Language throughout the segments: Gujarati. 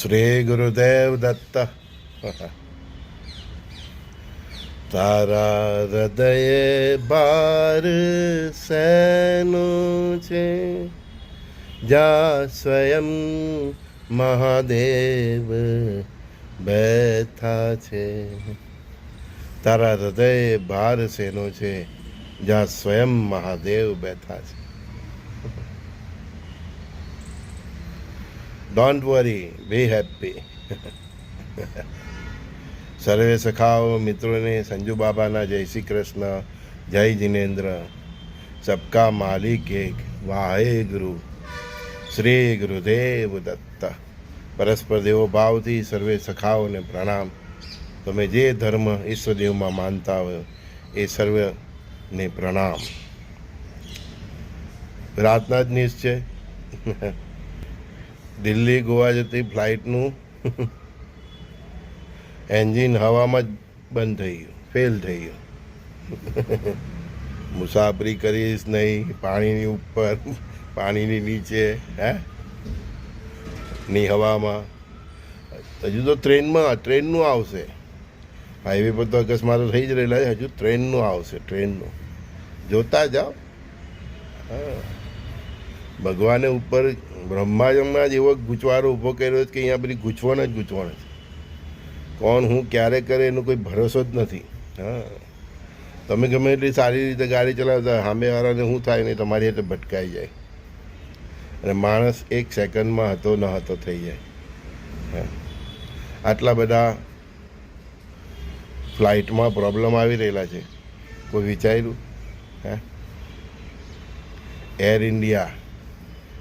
શ્રી ગુરુદેવ દત્ત તારા હૃદયે બાર સેનું છે જા સ્વયં મહાદેવ બેઠા છે તારા હૃદય બાર સેનો છે જ્યાં સ્વયં મહાદેવ બેઠા છે ડોન્ટ વરી બી હેપી સર્વે સખાઓ મિત્રોને સંજુ બાબાના જય શ્રી કૃષ્ણ જય જિનેન્દ્ર સબકા માલિક એક વાહે ગુરુ શ્રી ગુરુદેવ દત્ત પરસ્પર દેવો ભાવથી સર્વે સખાઓને પ્રણામ તમે જે ધર્મ ઈશ્વરદેવમાં માનતા હોય એ સર્વને પ્રણામ રાતના જ નિશ્ચય દિલ્હી ગોવા જતી ફ્લાઇટનું એન્જિન હવામાં જ બંધ થઈ ગયું, ફેલ થઈ ગયું. મુસાફરી કરીશ નહીં, પાણીની ઉપર, પાણીની નીચે, હે? ની હવામાં. હજુ તો ટ્રેનમાં, ટ્રેનનું આવશે. હાઈવે પર તો અકસ્માતો થઈ જ રહેલા છે, હજુ ટ્રેનનું આવશે, ટ્રેનનું. જોતા જાઓ. હા. ભગવાને ઉપર બ્રહ્માજમમાં જ એવો ગૂંચવારો ઊભો કર્યો છે કે અહીંયા બધી ગૂંચવણ જ ગૂંચવણ છે. કોણ હું ક્યારે કરે એનો કોઈ ભરોસો જ નથી. હા. તમે ગમે એટલી સારી રીતે ગાડી ચલાવતા સામેવાળાને શું થાય ને તમારી હાથે ભટકાઈ જાય. અને માણસ એક સેકન્ડમાં હતો, ન હતો, થઈ જાય. આટલા બધા ફ્લાઇટમાં પ્રોબ્લેમ આવી રહેલા છે. કોઈ વિચાર્યું? હે. Air India.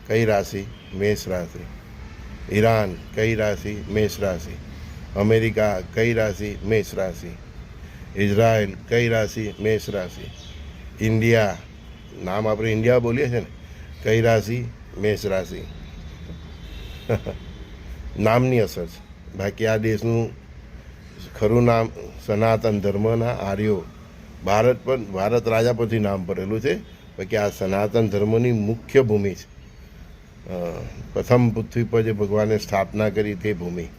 કઈ રાશિ? મેષ રાશિ. ઈરાન, કઈ રાશિ? મેષ રાશિ. અમેરિકા, કઈ રાશિ? મેષ રાશિ. ઇઝરાયલ, કઈ રાશિ? મેષ રાશિ. ઇન્ડિયા, નામ આપણે ઇન્ડિયા બોલીએ છીએ ને. કઈ રાશિ? મેષ રાશિ. નામની અસર છે. બાકી આ દેશનું ખરું નામ સનાતન ધર્મના આર્યો. ભારત પણ, ભારત રાજા પરથી નામ પડેલું છે. બાકી આ સનાતન ધર્મની મુખ્ય ભૂમિ છે. પ્રથમ પૃથ્વી પર જે ભગવાને સ્થાપના કરી તે ભૂમિ,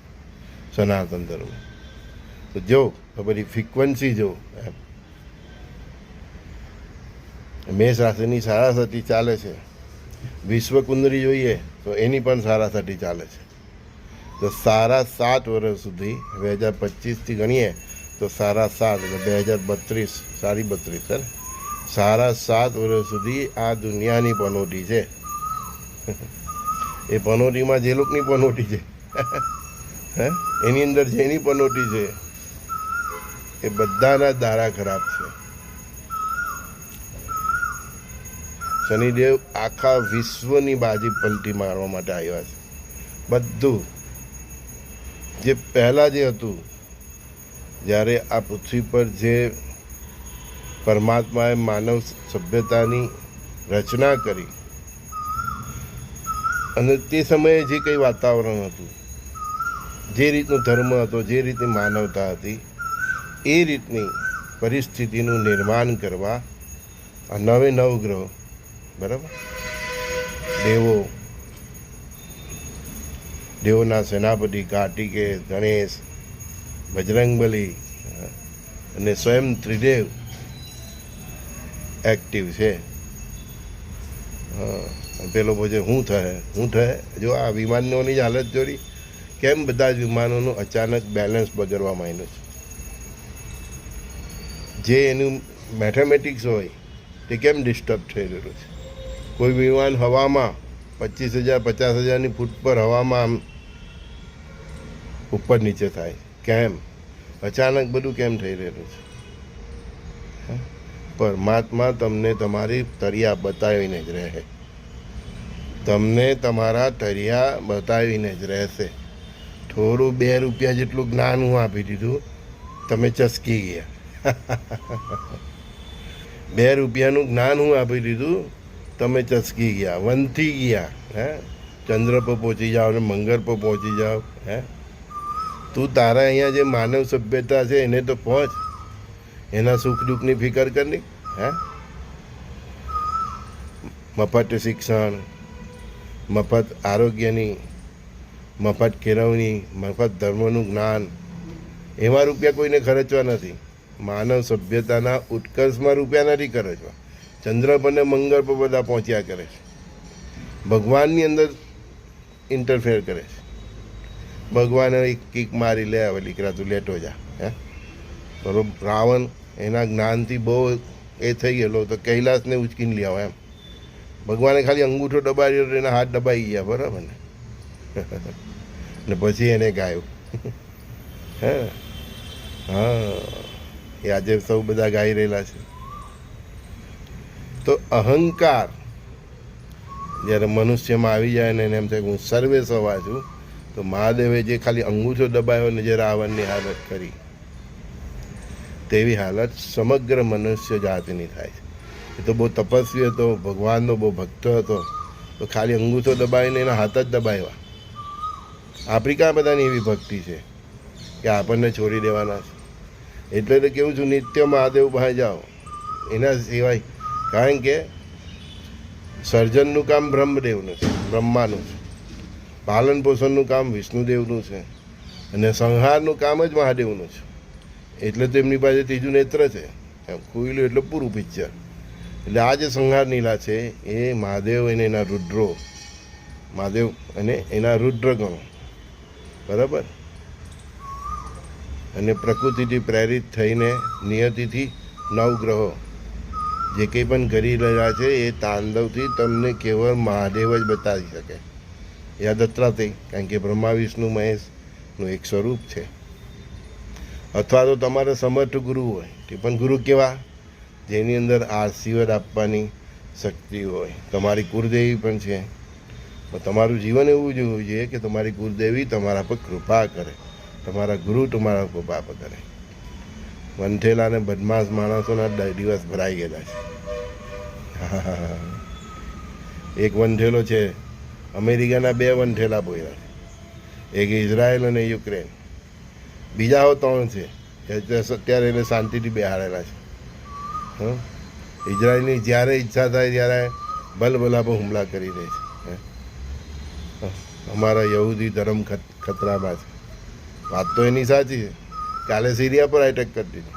સનાતન ધર્મ. તો જો, તો બધી ફ્રિકવન્સી જો, એમ. મેષ રાશિની સારાસતી ચાલે છે. વિશ્વ કુંડળી જોઈએ, તો એની પણ સારાસતી ચાલે છે. તો સારા સાત વર્ષ સુધી બે હજાર પચીસથી ગણીએ, તો સારા સાત, એટલે બે હજાર બત્રીસ, સારી બત્રીસ છે સારા સાત વર્ષ સુધી આ દુનિયાની પનોટી છે. એ પનોટીમાં જે લોકોની પનોટી છે. હે? એની અંદર જેની પનોટી છે, એ બધાના દારા ખરાબ છે. શનિદેવ આખા વિશ્વની બાજી પલટી મારવા માટે આવ્યા છે. બધું. જે પહેલાં જે હતું, જ્યારે આ પૃથ્વી પર જે પરમાત્માએ માનવ સભ્યતાની રચના કરી અને તે સમયે જે કંઈ વાતાવરણ હતું, જે રીતનો ધર્મ હતો, જે રીતની માનવતા હતી, એ રીતની પરિસ્થિતિનું નિર્માણ કરવા આ નવે નવગ્રહ બરાબર? દેવો, દેવોના સેનાપતિ કાર્તિકે ગણેશ, બજરંગબલી, અને સ્વયં ત્રિદેવ એક્ટિવ છે. હા. પેલો પૂછે શું થયે શું થયે જો આ વિમાનોની જ હાલત જોડી, કેમ બધા જ વિમાનોનું અચાનક બેલેન્સ બગડવા માંડ્યું છે? જે એનું મેથેમેટિક્સ હોય, તે કેમ ડિસ્ટર્બ થઈ રહ્યું છે? કોઈ વિમાન હવામાં પચીસ હજાર, પચાસ હજારની ફૂટ પર હવામાં આમ ઉપર નીચે થાય. કેમ? અચાનક બધું કેમ થઈ રહેલું છે? હે? પરમાત્મા તમને તમારી તરિયા બતાવીને જ રહે. તમને તમારા તરિયા બતાવીને જ રહેશે. થોડું બે રૂપિયા જેટલું જ્ઞાન હું આપી દીધું. તમે ચસકી ગયા. બે રૂપિયાનું જ્ઞાન હું આપી દીધું. તમે ચસકી ગયા. વંથી ગયા. હે? ચંદ્ર પર પહોંચી જાઓ ને મંગળ પર પહોંચી જાઓ. હે? તું તારા અહીંયા જે માનવ સભ્યતા છે એને તો પહોંચ. એના સુખ દુઃખની ફિકર કરની હે? મફત શિક્ષણ મફત આરોગ્યની, મફત કેળવણી, મફત ધર્મનું જ્ઞાન એમાં રૂપિયા કોઈને ખર્ચવા નથી. માનવ સભ્યતાના ઉત્કર્ષમાં રૂપિયા નથી ખર્ચવા. ચંદ્ર પર ને મંગળ પર બધા પહોંચ્યા કરે છે. ભગવાનની અંદર ઇન્ટરફેર કરે છે. ભગવાન એક કિક મારી લે, હવે દીકરા તું લેટો જા, હે? બરોબર રાવણ એના જ્ઞાનથી બહુ એ થઈ ગયેલો, તો કૈલાસને ઉચકીને લઈ આવો એમ. ભગવાને ખાલી અંગૂઠો દબાવ્યો તો એના હાથ દબાઈ ગયા, બરાબર ને? ને પછી એને ગાયું. હે? હા, એ આજે સૌ બધા ગાઈ રહેલા છે. તો અહંકાર જ્યારે મનુષ્યમાં આવી જાય ને એને એમ થાય હું સર્વે સવા છું, તો મહાદેવે જે ખાલી અંગૂઠો દબાયો ને જે રાવણની હાલત કરી, તેવી હાલત સમગ્ર મનુષ્ય જાતની થાય છે. એ તો બહુ તપસ્વી હતો, ભગવાનનો બહુ ભક્ત હતો. તો ખાલી અંગૂઠો દબાવીને એના હાથ જ દબાવ્યા. આપણી ક્યાં બધાની એવી ભક્તિ છે કે આપણને છોડી દેવાના છે. એટલે તો કેવું છું, નિત્ય મહાદેવ પાસે જાઓ. એના સિવાય કારણ કે સર્જનનું કામ બ્રહ્મદેવનું છે, બ્રહ્માનું છે. પાલન પોષણનું કામ વિષ્ણુદેવનું છે. અને સંહારનું કામ જ મહાદેવનું છે. એટલે તો એમની પાસે ત્રીજું નેત્ર છે. એમ ખુલ્યું એટલે પૂરું પિક્ચર. એટલે આ જે સંહાર નીલા છે, એ મહાદેવ અને એના રુદ્રો, મહાદેવ અને એના રુદ્રગણો. બરાબર? અને પ્રકૃતિથી પ્રેરિત થઈને નિયતિથી નવગ્રહો જે કંઈ પણ કરી રહ્યા છે, એ તાંડવથી તમને કેવળ મહાદેવ જ બતાવી શકે. યા દત્તાત્રેય કારણ કે બ્રહ્મા, વિષ્ણુ મહેશનું એક સ્વરૂપ છે. અથવા તો તમારે સમર્થ ગુરુ હોય, તે પણ ગુરુ કેવા? જેની અંદર આશીર્વાદ આપવાની શક્તિ હોય. તમારી કુળદેવી પણ છે. તમારું જીવન એવું જ હોવું જોઈએ કે તમારી કુળદેવી તમારા પર કૃપા કરે. તમારા ગુરુ તમારા પર પાપ કરે. વંઠેલા અને બદમાશ માણસોના દિવસ ભરાઈ ગયેલા છે. એક વંઠેલો છે. અમેરિકાના બે વંઠેલા બોલ્યા છે. એક ઇઝરાયલ અને યુક્રેન. બીજા ત્રણ છે. અત્યારે એને શાંતિથી બેહાડેલા છે. ઇઝરાયલની જ્યારે ઈચ્છા થાય ત્યારે બલબલા હુમલા કરી દે છે? અમારા યહૂદી ધર્મ ખત- ખતરામાં છે. વાત તો એની સાચી છે. કાલે સિરિયા પર એટેક કરી દીધું.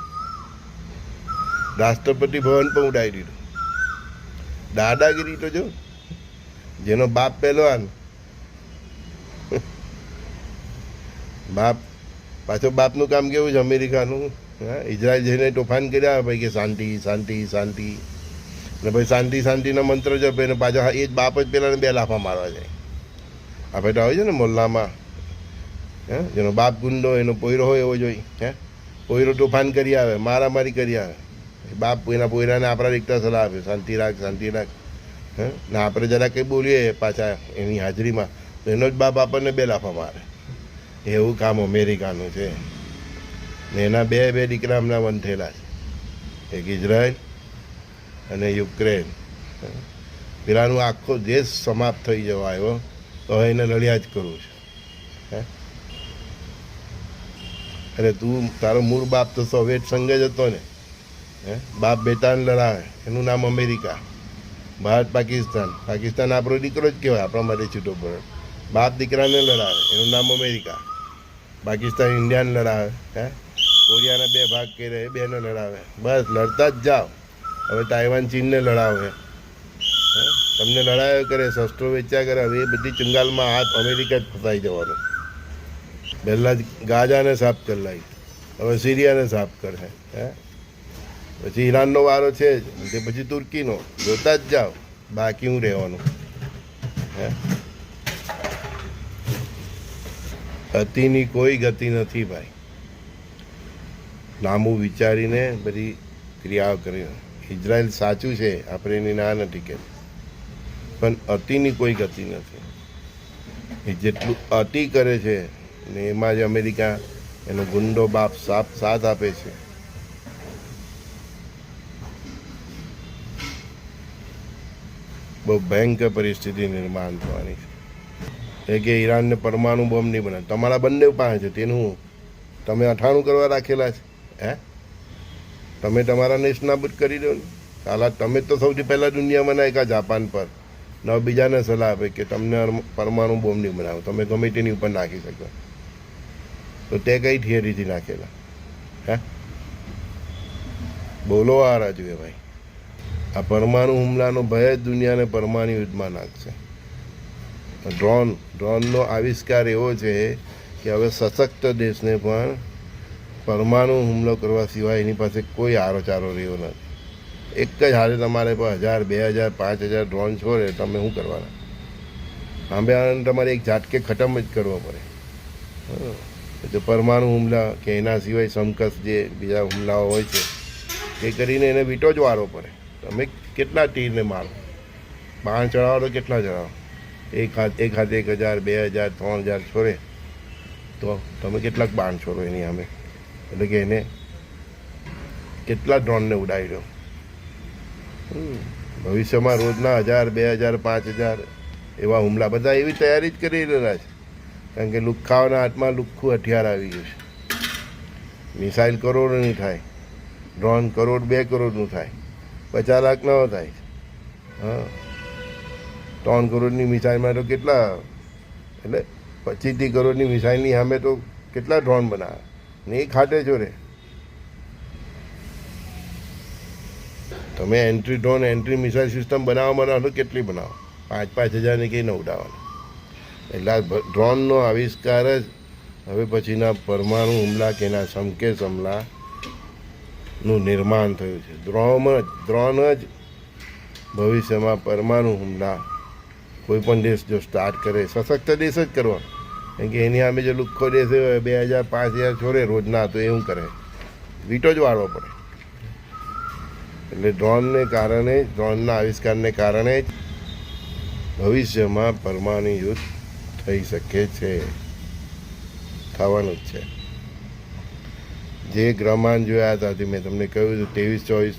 રાષ્ટ્રપતિ ભવન પણ ઉડાવી દીધું. દાદાગીરી તો જો. જેનો બાપ પહેલવાન. બાપ, પાછો બાપનું કામ કેવું છે? અમેરિકાનું? ઇઝરાયલ જઈને તોફાન કર્યા ભાઈ કે શાંતિ શાંતિ શાંતિ અને ભાઈ શાંતિ શાંતિના મંત્ર જપે ને પાછા એ જ બાપ જ પહેલાં બે લાફા મારવા જાય આપણે તો આવે છે ને મોલ્લામાં હે જેનો બાપ ગુંડો એનો પોયરો હોય એવો જોઈ હે પોયરો તોફાન કરી આવે મારામારી કરી આવે બાપ એના પોયરાને આપણા રીતના સલાહ આપે શાંતિ રાખ શાંતિ રાખ હે ને આપણે જરા કંઈ બોલીએ પાછા એની હાજરીમાં તો એનો જ બાપ આપણને બે લાફા મારે એવું કામ અમેરિકાનું છે ને એના બે બે દીકરા હમણાં વંથેલા છે. એક ઇઝરાયલ અને યુક્રેન. પેલાનું આખો દેશ સમાપ્ત થઈ જવા આવ્યો. તો હવે એને લડ્યા જ કરવું છે. અરે તું તારો મૂળ બાપ તો સોવિયત સંઘ જ હતો ને. હે? બાપ બેટાને લડાવે. એનું નામ અમેરિકા. ભારત, પાકિસ્તાન. પાકિસ્તાન આપણો દીકરો જ કહેવાય. આપણા માટે છૂટો પડે. બાપ દીકરાને લડાવે. એનું નામ અમેરિકા. પાકિસ્તાન, ઇન્ડિયાને લડાવે. હે? કોરિયાના બે ભાગ કરે એ બેને લડાવે. બસ, લડતા જ જાઓ. હવે તાઇવાન ચીનને લડાવે? તમને લડાયો કરે, શસ્ત્રો વેચ્યા કરે, હવે એ બધી ચંગાલમાં હાથ અમેરિકા જ ફસાઈ જવાનો. પહેલાં જ ગાજાને સાફ કરી લાવી હવે સિરિયાને સાફ કરે, હે? પછી ઈરાનનો વારો છે જ. તે પછી તુર્કીનો. જોતા જ જાઓ. બાકી હું રહેવાનું. હે? અતિની કોઈ ગતિ નથી, ભાઈ. લાંબુ વિચારીને બધી ક્રિયાઓ કરી. ઇઝરાયલ સાચું છે, આપણે એની ના નથી કે પણ અતિની કોઈ ગતિ નથી. એ જેટલું અતિ કરે છે ને એમાં જ અમેરિકા એનો ગુંડો બાપ સાપ સાથ આપે છે. બહુ ભયંકર પરિસ્થિતિ નિર્માણ થવાની છે. એ કે ઈરાનને પરમાણુ બોમ્બ નહીં બનાવે. તમારા બંને પાસે છે, તેનું તમે અઠાણું કરવા રાખેલા છે. હે? તમે તમારા નેશ નાબૂદ કરી દો ને. કાલા તમે તો સૌથી પહેલાં દુનિયામાં નાખ્યા જાપાન પર. ન બીજાને સલાહ આપે કે તમને પરમાણુ બોમ્બ નહીં બનાવો. તમે ગમે તેની ઉપર નાખી શકો. તો તે કઈ થિયરીથી નાખેલા? હે? બોલો આ રાજુએ ભાઈ. આ પરમાણુ હુમલાનો ભય જ દુનિયાને પરમાણુ યુદ્ધમાં નાખશે. ડ્રોન, ડ્રોનનો આવિષ્કાર એવો છે કે હવે સશક્ત દેશને પણ પરમાણુ હુમલો કરવા સિવાય એની પાસે કોઈ આરો ચારો રહ્યો નથી. એક જ હારે તમારે પર હજાર, બે હજાર, પાંચ હજાર ડ્રોન છોડે તમે શું કરવાના? આંબે આનંદ તમારે એક ઝાટકે ખતમ જ કરવો પડે. તો પરમાણુ હુમલા કે એના સિવાય સમકસ જે બીજા હુમલાઓ હોય છે, એ કરીને એને વીટો જ વારો પડે. તમે કેટલા તીરને મારો? બાણ ચડાવો તો કેટલા ચડાવો? એક હાથ, એક હાથે એક હજાર, બે હજાર, ત્રણ હજાર છોડે તો તમે કેટલાક બાણ છોડો એની સામે? એટલે કે એને કેટલા ડ્રોનને ઉડાવી દો. ભવિષ્યમાં રોજના હજાર, બે હજાર, પાંચ હજાર એવા હુમલા. બધા એવી તૈયારી જ કરી રહેલા છે. કારણ કે લુખ્ખાઓના હાથમાં લુખ્ખું હથિયાર આવી ગયું છે. મિસાઇલ કરોડોની થાય. ડ્રોન કરોડ, બે કરોડનું થાય. પચાસ લાખનો થાય હા. ત્રણ કરોડની મિસાઇલમાં તો કેટલા? એટલે પચીસથી કરોડની મિસાઇલની સામે તો કેટલા ડ્રોન બનાવે? ને એ ખાટે ચોરે તમે anti drone anti missile system બનાવવા બનાવો કેટલી બનાવો? પાંચ પાંચ હજારની કંઈ ન ઉડાવવાનું. એટલે આ ડ્રોનનો આવિષ્કાર જ હવે પછીના પરમાણુ હુમલા કે એના સંકેત હુમલાનું નિર્માણ થયું છે. ડ્રોન જ ડ્રોન જ ભવિષ્યમાં પરમાણુ હુમલા કોઈ પણ દેશ જો સ્ટાર્ટ કરે, સશક્ત દેશ જ કરવાનો. કેમ કે એની સામે જે લુખ્ખો દેશે હોય બે હજાર પાંચ, હજાર છોડે રોજના તો એવું કરે. વીટો જ વાળવો પડે. એટલે ડ્રોનને કારણે, ડ્રોનના આવિષ્કારને કારણે જ ભવિષ્યમાં પરમાણુ યુદ્ધ થઈ શકે છે. થવાનું જ છે. જે ગ્રહમાન જોયા હતા તે મેં તમને કહ્યું હતું, ત્રેવીસ ચોવીસ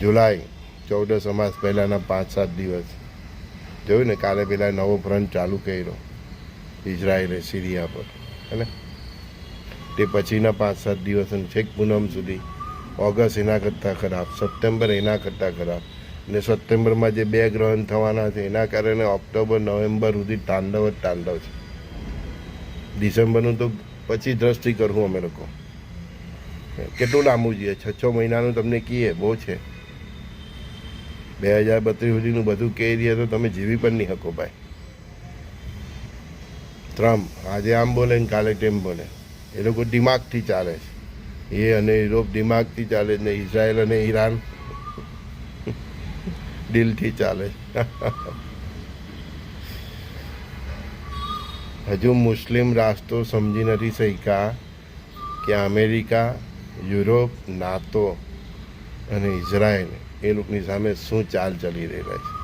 જુલાઈ ચૌદસ અમાસ પહેલાંના પાંચ, સાત દિવસ. જોયું ને, કાલે પેલા નવો ફ્રન્ટ ચાલુ કર્યો, ઇઝરાયલે સિરિયા પર હે તે પછીના પાંચ સાત દિવસ અને છેક પૂનમ સુધી, ઓગસ્ટ એના કરતાં ખરાબ, સપ્ટેમ્બર એના કરતાં ખરાબ, ને સપ્ટેમ્બરમાં જે બે ગ્રહણ થવાના છે, એના કારણે ઓક્ટોબર, નવેમ્બર સુધી તાંડવ જ તાંડવ છે. ડિસેમ્બરનું તો પછી દ્રષ્ટિ કરવું અમે લોકો. કેટલું લાંબુ જોઈએ છ? છ મહિનાનું તમને કહીએ બહુ છે. બે હજાર બત્રીસ સુધીનું બધું કહી દઈએ તો તમે જીવી પણ નહીં શકો ભાઈ. ટ્રમ્પ, આજે આમ બોલે ને કાલે તેમ બોલે. એ લોકો દિમાગથી ચાલે છે. એ અને યુરોપ દિમાગથી ચાલે ને ઇઝરાયલ અને ઈરાન દિલથી ચાલે હજુ મુસ્લિમ રાષ્ટ્રો સમજી નથી શક્યા કે અમેરિકા, યુરોપ નાતો અને ઇઝરાયલ એ લોકોની સામે શું ચાલ ચલી રહેલા છે?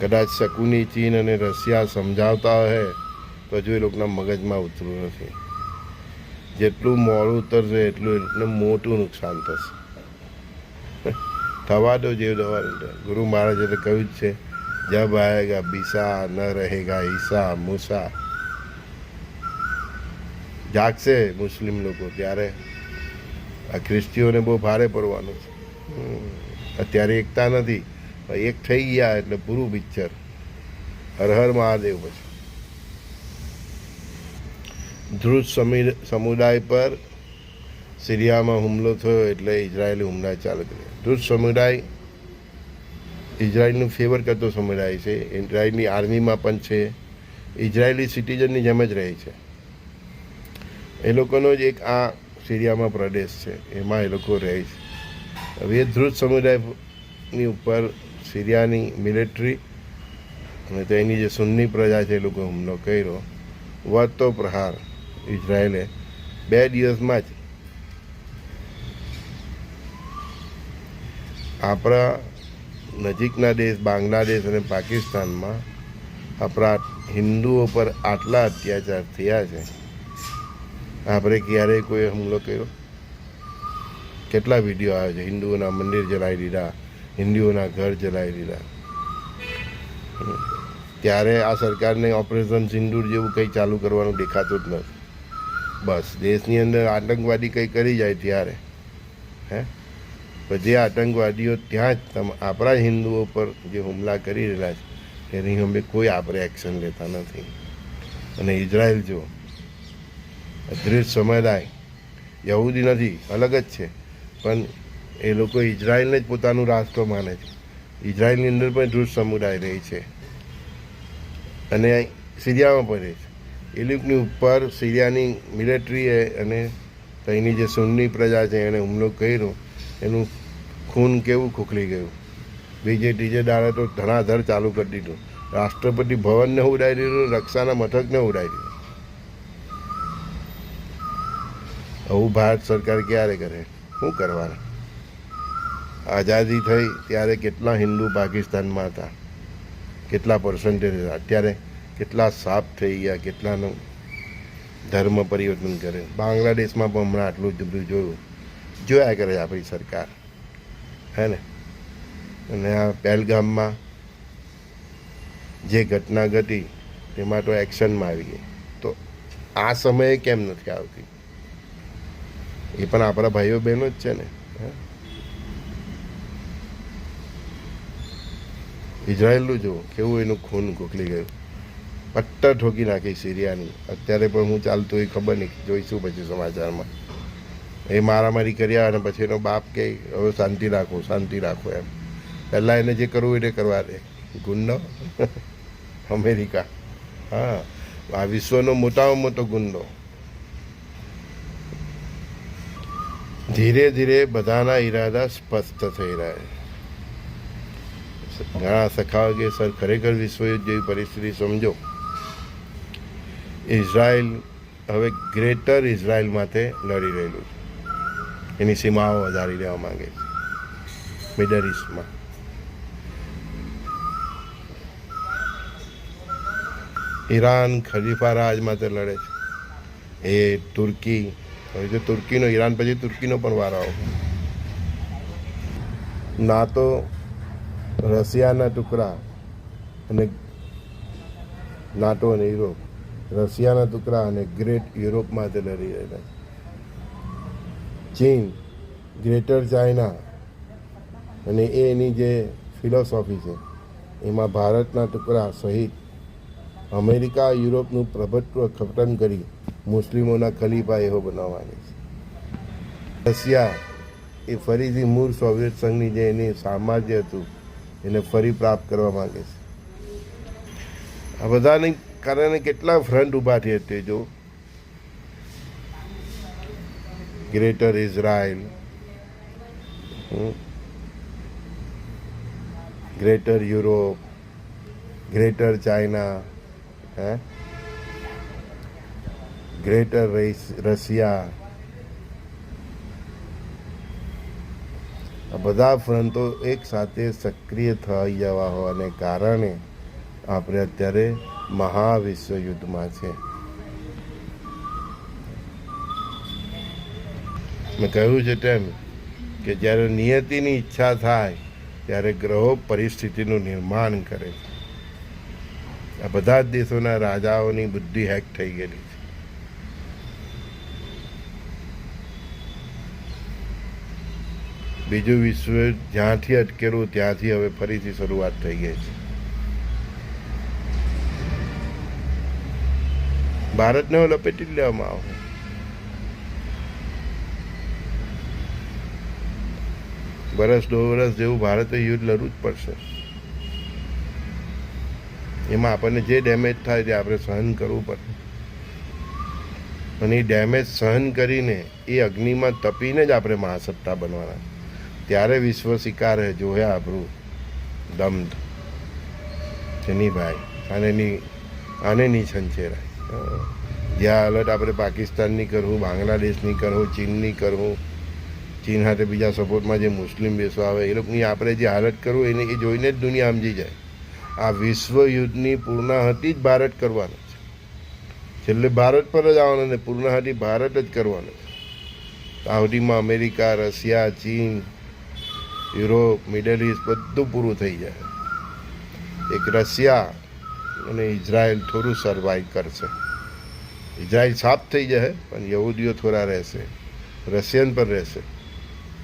કદાચ શકુની ચીન અને રશિયા સમજાવતા હોય તો હજુ એ લોકોના મગજમાં ઉતરું નથી. જેટલું મોડું ઉતરશે, એટલું એટલું મોટું નુકસાન થશે. થવા દો જે દવા ગુરુ મહારાજે તો કહ્યું જ છે, જબ આએગા બીસા, ન રહેગા ઈસા, મૂસા. જાગશે મુસ્લિમ લોકો ત્યારે. આ ખ્રિસ્તીઓને બહુ ભારે પડવાનું છે. હમ. અત્યારે એકતા નથી. એક થઈ ગયા એટલે પૂરું પિક્ચર હર હર મહાદેવ પછી. ધ્રુજ સમી- સમુદાય પર સિરિયામાં હુમલો થયો એટલે ઇઝરાયેલી હુમલા ચાલુ કર્યા. ધ્રુજ સમુદાય ઇઝરાયલનું ફેવર કરતો સમુદાય છે. ઇઝરાયલની આર્મીમાં પણ છે. ઇઝરાયલી સિટીઝનની જેમ જ રહે છે. એ લોકોનો જ એક આ સિરિયામાં પ્રદેશ છે. એમાં એ લોકો રહે છે. હવે સમુદાયની ઉપર સિરિયાની મિલિટરી અને તેની જે સુન્ની પ્રજા છે એ લોકો હુમલો કર્યો. વધતો પ્રહાર ઇઝરાયેલે બે દિવસમાં જ આપણા નજીકના દેશ બાંગ્લાદેશ અને પાકિસ્તાનમાં આપણા હિન્દુઓ પર આટલા અત્યાચાર થયા છે. આપણે ક્યારેય કોઈ હુમલો કર્યો? કેટલા વીડિયો આવે છે? હિન્દુઓના મંદિર જલાવી દીધા, હિન્દુઓના ઘર જલાવી દીધા. ત્યારે આ સરકારને ઓપરેશન સિંદૂર જેવું કંઈ ચાલુ કરવાનું દેખાતું જ નથી. બસ, દેશની અંદર આતંકવાદી કંઈ કરી જાય ત્યારે. હે? પછી આતંકવાદીઓ ત્યાં જ તમે, આપણા હિન્દુઓ પર જે હુમલા કરી રહેલા છે તેની અમે કોઈ આપણે એક્શન લેતા નથી. અને ઇઝરાયલ જો અદ્રિત સમુદાય, યહૂદી નથી, અલગ જ છે. પણ એ લોકો ઇઝરાયલને જ પોતાનું રાષ્ટ્ર માને છે. ઇઝરાયલની અંદર પણ જૂથ સમુદાય રહે છે. અને સિરિયામાં પણ રહે છે. એ લોકોની ઉપર સિરિયાની મિલિટરી અને ત્યાંની જે સુન્ની પ્રજા છે એણે હુમલો કર્યો, એનું ખૂન કેવું ખોખલી ગયું. બીજે ત્રીજે દાડે તો ધણાધર ચાલુ કરી દીધું. રાષ્ટ્રપતિ ભવનને ઉડાવી દીધું, રક્ષાના મથકને ઉડાવી દીધું. આવું ભારત સરકાર ક્યારે કરે? શું કરવાના? આઝાદી થઈ ત્યારે કેટલા હિન્દુ પાકિસ્તાનમાં હતા? કેટલા પર્સન્ટેજ અત્યારે કેટલા સાફ થઈ ગયા? કેટલાનું ધર્મ પરિવર્તન કરે? બાંગ્લાદેશમાં પણ હમણાં આટલું જ બધું જોયું. જોયા કરે આપણી સરકાર. હે ને? અને આ પહેલગામમાં જે ઘટના ઘટી, તેમાં તો એક્શનમાં આવી ગઈ. તો આ સમયે કેમ નથી આવતી? એ પણ આપણા ભાઈઓ બહેનો જ છે ને? ઇઝરાયલનું જુઓ, કેવું એનું ખૂન ગોકલી ગયું. પટ્ટર ઠોકી નાખી સિરિયાની. અત્યારે પણ હું ચાલતું એ ખબર નહીં, જોઈશું પછી સમાચારમાં. એ મારામારી કર્યા અને પછી એનો બાપ કહે, હવે શાંતિ રાખો શાંતિ રાખો એમ. પહેલાં એને જે કરવું એને કરવા દે. ગુંડો અમેરિકા. હા. આ વિશ્વનો મોટામાં મોટો ગુંડો ધીરે ધીરે બધાના ઈરાદા સ્પષ્ટ થઈ રહ્યા ઘણા સખાવ કે સર, ખરેખર વિશ્વયુદ્ધ જેવી પરિસ્થિતિ સમજો. ઇઝરાયલ હવે ગ્રેટર ઇઝરાયલ માટે લડી રહેલું છે. એની સીમાઓ વધારી લેવા માંગે છે. મિડલ ઇસ્ટમાં. ઈરાન ખલીફા રાજ માટે લડે છે. એ તુર્કી હવે તો તુર્કીનો, ઈરાન પછી તુર્કીનો પણ વારો આવે. નાતો રશિયાના ટુકડા અને નાટો અને યુરોપ. રશિયાના ટુકડા અને ગ્રેટ યુરોપ માટે લડી રહેલા ચીન, ગ્રેટર ચાઇના અને એની જે ફિલોસોફી છે, એમાં ભારતના ટુકડા સહિત અમેરિકા, યુરોપનું પ્રભુત્વ ખતમ કરી મુસ્લિમોના ખલીફા એવો બનાવવા માંગે છે. રશિયા એ ફરીથી મૂળ સોવિયત સંઘની જે એની સામ્રાજ્ય હતું, એને ફરી પ્રાપ્ત કરવા માંગે છે. આ બધાને કારણે કેટલા ફ્રન્ટ ઊભા થયા તે જો? Greater Israel greater Europe greater China હે? ગ્રેટર રશિયા આ બધા ફ્રન્ટો એક સાથે સક્રિય થઈ જવા હોવાને કારણે આપણે અત્યારે મહાવિશ્વ યુદ્ધમાં છે. મેં કહ્યું છે તેમ કે જ્યારે નિયતિની ઈચ્છા થાય, ત્યારે ગ્રહો પરિસ્થિતિનું નિર્માણ કરે છે. આ બધા જ દેશોના રાજાઓની બુદ્ધિ હેક થઈ ગયેલી છે. બીજું વિશ્વ જ્યાંથી અટકેલું, ત્યાંથી હવે ફરીથી શરૂઆત થઈ ગઈ છે. ભારતને લપેટી લેવામાં આવે. વરસ, દો વરસ જેવું ભારતે યુદ્ધ લડવું જ પડશે. એમાં આપણને જે ડેમેજ થાય તે આપણે સહન કરવું પડે. અને એ ડેમેજ સહન કરીને એ અગ્નિમાં તપીને જ આપણે મહાસત્તા બનવાના ત્યારે વિશ્વ શિકારે જોયા આપણું દમ. જેની ભાઈ આનેની આને નહીં છંછેરાય જ્યાં અલર્ટ આપણે પાકિસ્તાનની કરવું, બાંગ્લાદેશની કરવું, ચીનની કરવું, ચીન સાથે બીજા સપોર્ટમાં જે મુસ્લિમ દેશો આવે, એ લોકોની આપણે જે હાલત કરવું, એને એ જોઈને જ દુનિયા સમજી જાય. આ વિશ્વ યુદ્ધની પૂર્ણાહતિ જ ભારત કરવાનું છે. છેલ્લે ભારત પર જ આવવાનું ને પૂર્ણાહતિ ભારત જ કરવાનું છે. સાઉદીમાં અમેરિકા, રશિયા, ચીન યુરોપ મિડલ ઇસ્ટ બધું પૂરું થઈ જાય. એક રશિયા અને ઇઝરાયલ થોડું સર્વાઈવ કરશે. ઇઝરાયલ સાફ થઈ જાય પણ યહૂદીઓ થોડા રહેશે. રશિયન પર રહેશે.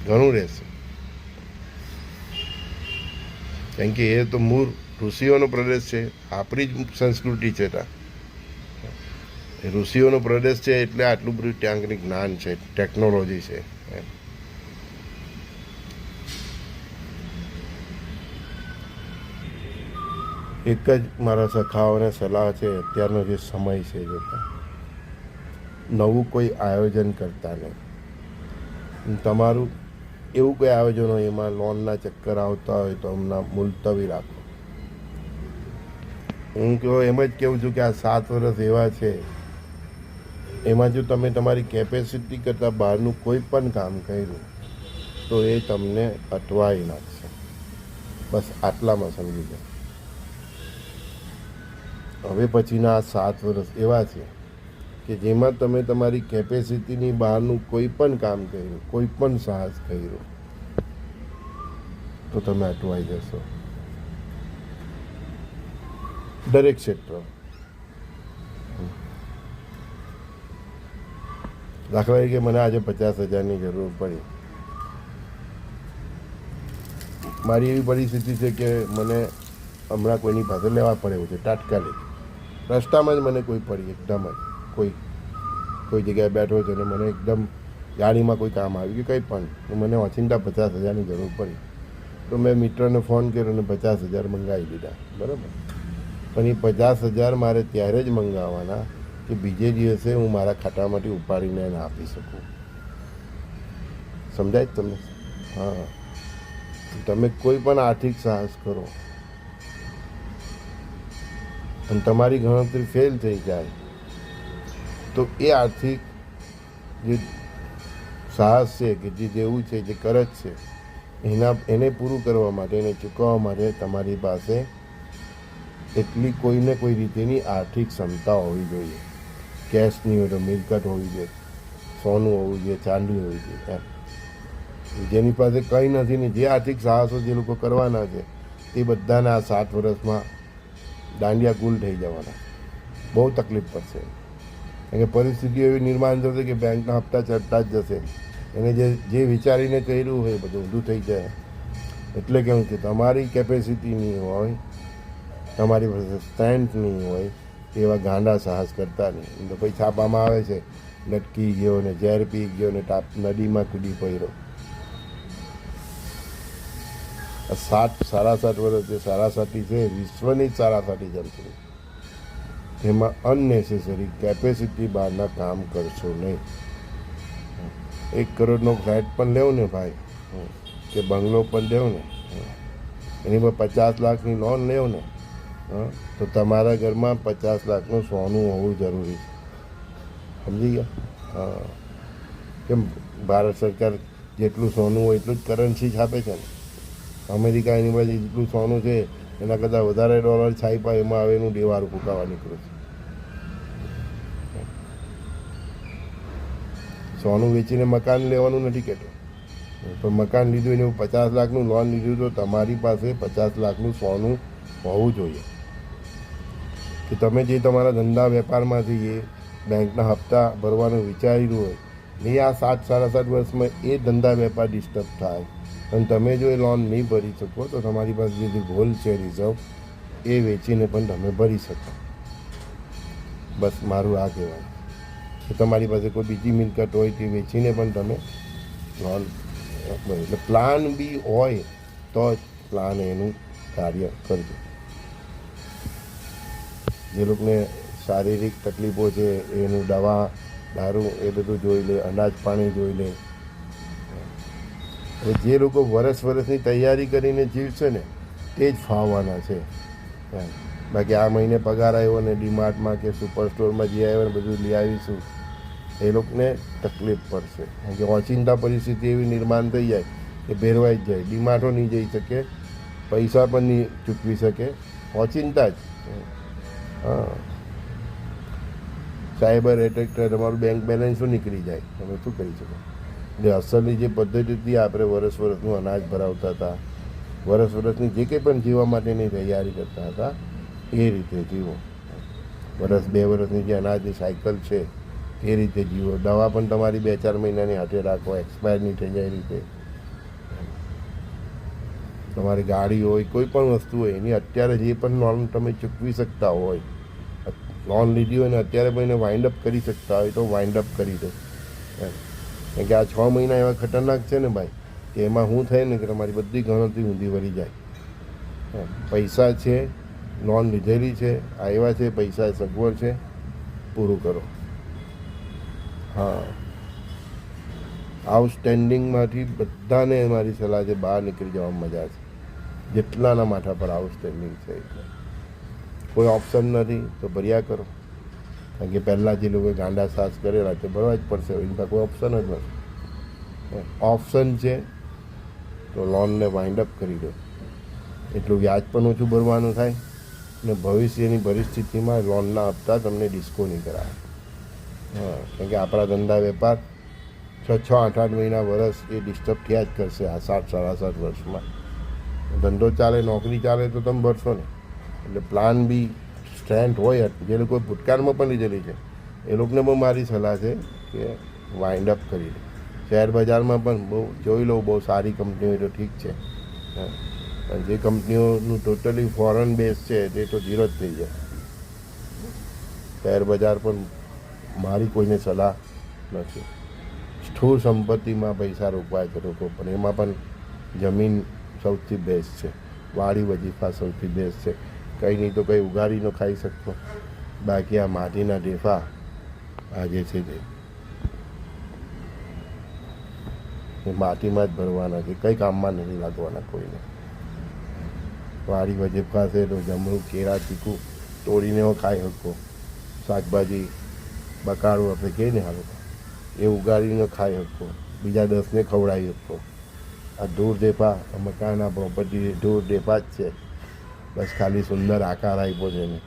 ઘણું રહેશે. કેમ કે એ તો મૂળ ઋષિઓનો પ્રદેશ છે. આપણી જ સંસ્કૃતિ છે ત્યાં. ઋષિઓનો પ્રદેશ છે એટલે આટલું બધું ત્યાં જ્ઞાન છે, ટેકનોલોજી છે. એમ. એક જ મારા સખાઓને સલાહ છે, અત્યારનો જે સમય છે જોતા. નવું કોઈ આયોજન કરતા નહીં. તમારું એવું કોઈ આયોજન હોય, એમાં લોનના ચક્કર આવતા હોય તો હમણાં મુલતવી રાખો. હું કહો એમ જ કહું છું કે આ સાત વર્ષ એવા છે, એમાં જો તમે તમારી કેપેસિટી કરતાં બહારનું કોઈ પણ કામ કર્યું, તો એ તમને અટવાઈ નાખશે. બસ આટલામાં સમજી જાઓ. હવે પછીના આ સાત વર્ષ એવા છે કે જેમાં તમે તમારી કેપેસિટીની બહારનું કોઈ પણ કામ કર્યું, કોઈ પણ સાહસ કર્યું, તો તમે અટવાઈ જશો. દરેક ક્ષેત્ર. દાખલા તરીકે મને આજે પચાસ હજારની જરૂર પડી. મારી એવી પરિસ્થિતિ છે કે મને હમણાં કોઈની પાસે લેવા પડે એવું છે, તાત્કાલિક. રસ્તામાં જ મને કોઈ પડી, એકદમ જ. કોઈ કોઈ જગ્યાએ બેઠો છે અને મને એકદમ ગાડીમાં કોઈ કામ આવ્યું કે કંઈ પણ મને ઓચિંતા પચાસ હજારની જરૂર પડી. તો મેં મિત્રને ફોન કર્યો અને પચાસ હજાર મંગાવી દીધા. બરાબર? પણ એ પચાસ હજાર મારે ત્યારે જ મંગાવવાના કે બીજે દિવસે હું મારા ખાતામાંથી ઉપાડીને એને આપી શકું. સમજાય તમને? હા. તમે કોઈ પણ આર્થિક સાહસ કરો. અને તમારી ગણતરી ફેલ થઈ જાય, તો એ આર્થિક જે સાહસ છે કે જે જેવું છે, જે કરજ છે, એના, એને પૂરું કરવા માટે, એને ચૂકવવા માટે તમારી પાસે એટલી કોઈને કોઈ રીતેની આર્થિક ક્ષમતા હોવી જોઈએ. કેશની હોય તો મિલકત હોવી જોઈએ, સોનું હોવું જોઈએ ચાંદી હોવી જોઈએ જેની પાસે કંઈ નથી ને જે આર્થિક સાહસો જે લોકો કરવાના છે, તે બધાના આ સાત વર્ષમાં દાંડિયા કુલ થઈ જવાના. બહુ તકલીફ પડશે. કારણ કે પરિસ્થિતિ એવી નિર્માણ થશે કે બેંકના હપ્તા ચડતા જ જશે. એને જે જે વિચારીને કર્યું હોય બધું ઊંધું થઈ જાય. એટલે કેમ કે તમારી કેપેસિટી નહીં હોય, તમારી પાસે સ્ટ્રેન્થ નહીં હોય, એવા ગાંડા સાહસ કરતા નહીં. તો પછી છાપામાં આવે છે, લટકી ગયો ને ઝેર પી ગયો ને ટાપ, નદીમાં કૂદી પડ્યો. સાત સાડા સાત વર્ષ જે સારાસાતી છે, વિશ્વની સારા સાથી ચાલશે એમાં અનનેસેસરી કેપેસિટી બહારના કામ કરશો નહીં. એક કરોડનો ફ્લેટ પણ લેવું ને ભાઈ, કે બંગલો પણ લેવું ને? એની પર પચાસ લાખની લોન લેવો ને? તો તમારા ઘરમાં પચાસ લાખનું સોનું હોવું જરૂરી છે. સમજી ગયા? હા. કેમ? ભારત સરકાર જેટલું સોનું હોય એટલું જ કરન્સી છાપે છે ને? અમેરિકા એની પાસે જેટલું સોનું છે, એના કરતાં વધારે ડોલર પાય એમાં આવે એનું દેવાળું ફૂંકાવા નીકળ્યું છે. સોનું વેચીને મકાન લેવાનું નથી કહેતો. પણ મકાન લીધું એને પચાસ લાખનું લોન લીધું તો તમારી પાસે પચાસ લાખનું સોનું હોવું જોઈએ. કે તમે જે તમારા ધંધા વેપારમાંથી એ બેંકના હપ્તા ભરવાનું વિચાર્યું હોય, ને આ સાત, સાડા સાત વર્ષમાં એ ધંધા વેપાર ડિસ્ટર્બ થાય. અને તમે જો એ લોન નહીં ભરી શકો, તો તમારી પાસે જે ગોલ્ડ છે રિઝર્વ એ વેચીને પણ તમે ભરી શકો. બસ મારું આ કહેવાનું. કે તમારી પાસે કોઈ બીજી મિલકત હોય તે વેચીને પણ તમે લોન એટલે પ્લાન બી હોય તો જ પ્લાન એનું કાર્ય કરજો. જે લોકોને શારીરિક તકલીફો છે, એનું દવા, દારૂ એ બધું જોઈ લે, અનાજ પાણી જોઈ લે જે લોકો વરસ વરસની તૈયારી કરીને જીવશે ને, તે જ ફાવવાના છે. બાકી આ મહિને પગાર આવ્યો ને, ડીમાર્ટમાં કે સુપર સ્ટોરમાં જે આવ્યો ને, બધું લઈ આવીશું, એ લોકોને તકલીફ પડશે. કારણ કે ઓચિંતા પરિસ્થિતિ એવી નિર્માણ થઈ જાય કે ભેરવાઈ જ જાય. ડીમાર્ટો નહીં જઈ શકે, પૈસા પણ નહીં ચૂકવી શકે. ઓચિંતા જ. હા. સાયબર એટેક તમારું બેંક બેલેન્સ નીકળી જાય? તમે શું કરી શકો? એટલે અસલની જે પદ્ધતિથી આપણે વરસ વરસનું અનાજ ભરાવતા હતા વરસ વરસની જે કંઈ પણ જીવવા માટેની તૈયારી કરતા હતા, એ રીતે જીવો. વરસ બે વરસની જે અનાજની સાયકલ છે, એ રીતે જીવો. દવા પણ તમારી બે ચાર મહિનાની હાથે રાખો એક્સપાયરની થઈ જાય રીતે. તમારી ગાડી હોય, કોઈ પણ વસ્તુ હોય, એની અત્યારે જે પણ લોન તમે ચૂકવી શકતા હોય લોન લીધી હોય ને, અત્યારે પણ એને વાઇન્ડ અપ કરી શકતા હોય, તો વાઇન્ડ અપ કરી દો. એમ કેમ કે આ છ મહિના એવા ખતરનાક છે ને ભાઈ, કે એમાં શું થાય ને કે તમારી બધી ગણતરી ઊંધી વળી જાય. પૈસા છે લોન લીધેલી છે, આવ્યા છે, પૈસા સગવડ છે, પૂરું કરો. હા. આઉટસ્ટેન્ડિંગમાંથી બધાને મારી સલાહ છે, બહાર નીકળી જવામાં મજા છે. જેટલાના માથા પર આઉટસ્ટેન્ડિંગ છે, એટલે. કોઈ ઓપ્શન નથી, તો ભર્યા કરો. કારણ કે પહેલાં જે લોકોએ ગાંડા સાસ કરેલા તે ભરવા જ પડશે. એના કોઈ ઓપ્શન જ નથી. ઓપ્શન છે તો લોનને વાઇન્ડ અપ કરી દો. એટલું વ્યાજ પણ ઓછું ભરવાનું થાય ને ભવિષ્યની પરિસ્થિતિમાં લોનના હપ્તા તમને ડિસ્કો નહીં કરાવે. હા કારણ કે આપણા ધંધા વેપાર છ છ, આઠ આઠ મહિના વર્ષ એ ડિસ્ટર્બ થયા જ કરશે આ સાત, સાડા સાત વર્ષમાં. ધંધો ચાલે, નોકરી ચાલે તો તમે ભરશો ને. એટલે પ્લાન બી સ્ટ્રેન્થ હોય જ. લોકોએ ભૂતકાળમાં પણ લીધેલી છે. એ લોકોને પણ મારી સલાહ છે કે વાઇન્ડ અપ કરી લે. શેર બજારમાં પણ બહુ, જોઈ લો, બહુ સારી કંપનીઓ તો ઠીક છે. પણ જે કંપનીઓનું ટોટલી ફોરેન બેઝ છે તે તો ઝીરો જ થઈ જાય. શેર બજાર પણ મારી કોઈને સલાહ નથી. સ્થૂળ સંપત્તિમાં પૈસા રોકવાય છે લોકો, પણ એમાં પણ જમીન સૌથી બેસ્ટ છે. વાડી વજીફા સૌથી બેસ્ટ છે. કંઈ નહીં તો કંઈ ઉગાડીને ખાઈ શકતો. બાકી આ માટીના ઢેફા આ છે તે. એ માટીમાં જ ભરવાના છે. કંઈ કામમાં નથી લાગવાના કોઈને. વાડી વજીફા છે તો જમણું કેળા ચીકુ તોડીને ખાઈ શકો. શાકભાજી, બકાળું આપણે કહીએ ને હાલો. એ ઉગાડીને ખાઈ શકો. બીજા દસને ખવડાવી શકો. આ ઢોર ઢેફા મકાનના પ્રોપર્ટી ઢોર ઢેફા જ છે. બસ ખાલી સુંદર આકાર આપ્યો છે ને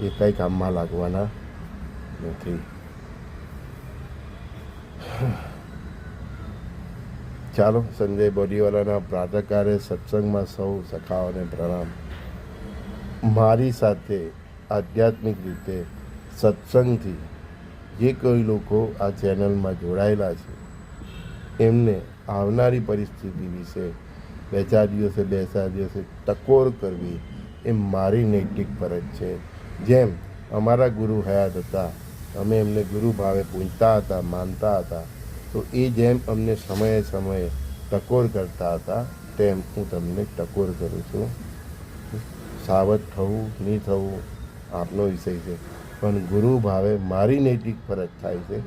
એ કંઈ કામમાં લાગવાના નથી. ચાલો, સંજય બોડીવાલાના પ્રાતકારે સત્સંગમાં સૌ સખાઓને પ્રણામ. મારી સાથે આધ્યાત્મિક રીતે સત્સંગથી જે કોઈ લોકો આ ચેનલમાં જોડાયેલા છે, એમને આવનારી પરિસ્થિતિ વિશે બે ચાર દિવસે, બે ચાર દિવસે ટકોર કરવી એ મારી નૈતિક ફરજ છે. જેમ અમારા ગુરુ હયાત હતા, અમે એમને ગુરુ ભાવે પૂજતા હતા, માનતા હતા, તો એ જેમ અમને સમયે સમયે ટકોર કરતા હતા, તેમ હું તમને ટકોર કરું છું. સાવધ થવું, નહીં થવું, આપનો વિષય છે. પણ ગુરુ ભાવે મારી નૈતિક ફરજ થાય છે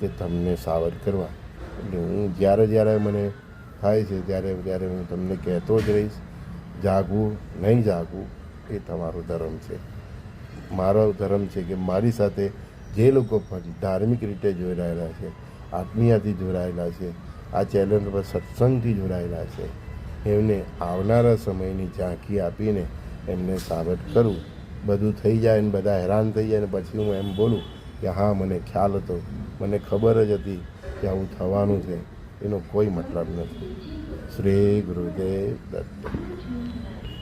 કે તમને સાવધ કરવા. એટલે હું જ્યારે જ્યારે મને થાય છે ત્યારે ત્યારે હું તમને કહેતો જ રહીશ, જાગવું, નહીં જાગવું એ તમારો ધર્મ છે. મારો ધર્મ છે કે મારી સાથે જે લોકો ધાર્મિક રીતે જોડાયેલા છે, આત્મીયથી જોડાયેલા છે, આ ચેનલ પર સત્સંગથી જોડાયેલા છે, એમને આવનારા સમયની ઝાંખી આપીને એમને સાબત કરું, બધું થઈ જાય ને બધા હેરાન થઈ જાય ને પછી હું એમ બોલું કે હા, મને ખ્યાલ હતો, મને ખબર જ હતી કે આવું થવાનું છે. એનો કોઈ મતલબ નથી. શ્રી ગુરુદેવ દત્ત.